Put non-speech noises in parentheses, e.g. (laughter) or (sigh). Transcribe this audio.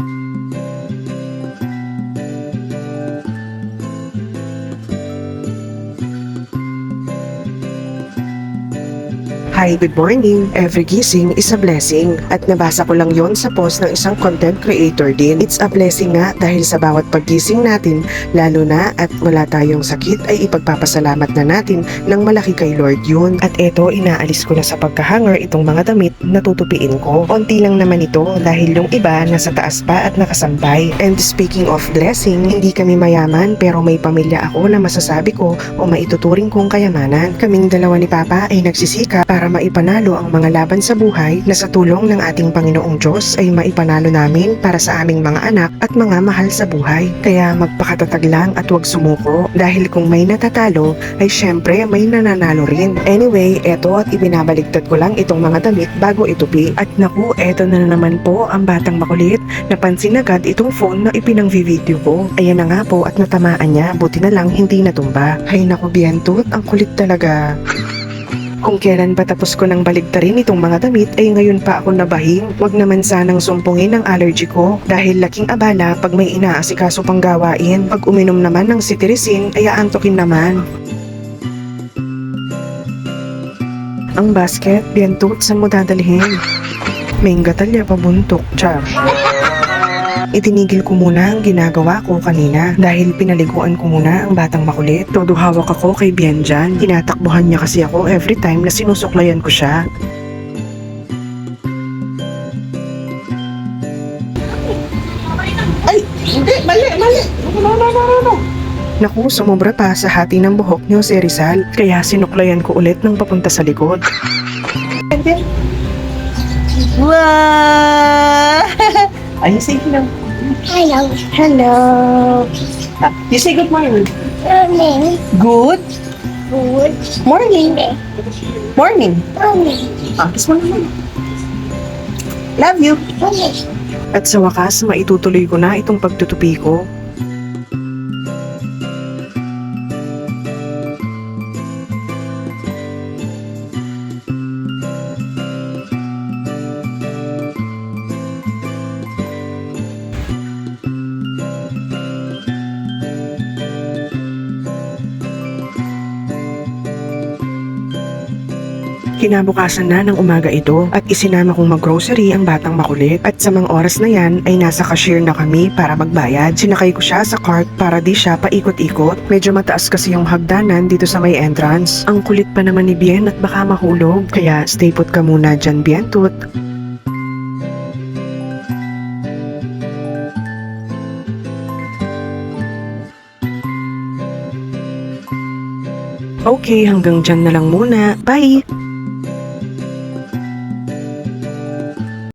thank you Hi, good morning. Every gising is a blessing. At nabasa ko lang yon sa post ng isang content creator din. It's a blessing nga dahil sa bawat paggising natin, lalo na at wala tayong sakit ay ipagpapasalamat na natin ng malaki kay Lord yun. At eto, inaalis ko na sa pagkahanger itong mga damit na tutupiin ko. Konti lang naman ito dahil yung iba nasa taas pa at nakasampay. And speaking of blessing, hindi kami mayaman pero may pamilya ako na masasabi ko o maituturing kong kayamanan. Kaming dalawa ni Papa ay nagsisika para maipanalo ang mga laban sa buhay na sa tulong ng ating Panginoong Diyos ay maipanalo namin para sa aming mga anak at mga mahal sa buhay. Kaya magpakatatag lang at huwag sumuko dahil kung may natatalo ay syempre may nananalo rin. Anyway, eto at ibinabaligtad ko lang itong mga damit bago itupi. At naku, eto na naman po ang batang makulit. Napansin agad itong phone na ipinang-video ko. Ayan na nga po at natamaan niya, buti na lang hindi natumba. Ay naku, bientut, ang kulit talaga. Kung kailan ba tapos ko nang baligtarin itong mga damit ay ngayon pa ako nabahing. Huwag naman sanang sumpungin ang allergy ko dahil laking abala pag may inaasikaso pang gawain. Pag uminom naman ng cetirizine ay aantokin naman. Ang basket, bientut, saan mo dadalhin? May gatalya pabuntok, char. Itinigil ko muna ang ginagawa ko kanina dahil pinaliguan ko muna ang batang makulit. Todo hawak ako kay Bianjan. Tinatakbuhan niya kasi ako every time na sinusuklayan ko siya. Ay, hindi, mali, mali. No, no, no, no, no. Naku, sumobra pa sa hati ng buhok niyo si Rizal. Kaya sinuklayan ko ulit ng papunta sa likod. Wow! (laughs) Ay, sige lang. Hello. Hello. Ah, you say good morning. Morning. Good Good morning. Morning. morning. Ah, kiss mo naman. Love you. Morning. At sa wakas, maitutuloy ko na itong pagtutupi ko. Kinabukasan na ng umaga ito at isinama kong maggrocery ang batang makulit at sa mga oras na yan ay nasa cashier na kami para magbayad. Sinakay ko siya sa cart para di siya paikot-ikot. Medyo mataas kasi yung hagdanan dito sa may entrance. Ang kulit pa naman ni Bien at baka mahulog. Kaya stay put ka muna dyan, Bien Tut. Okay, hanggang dyan na lang muna. Bye!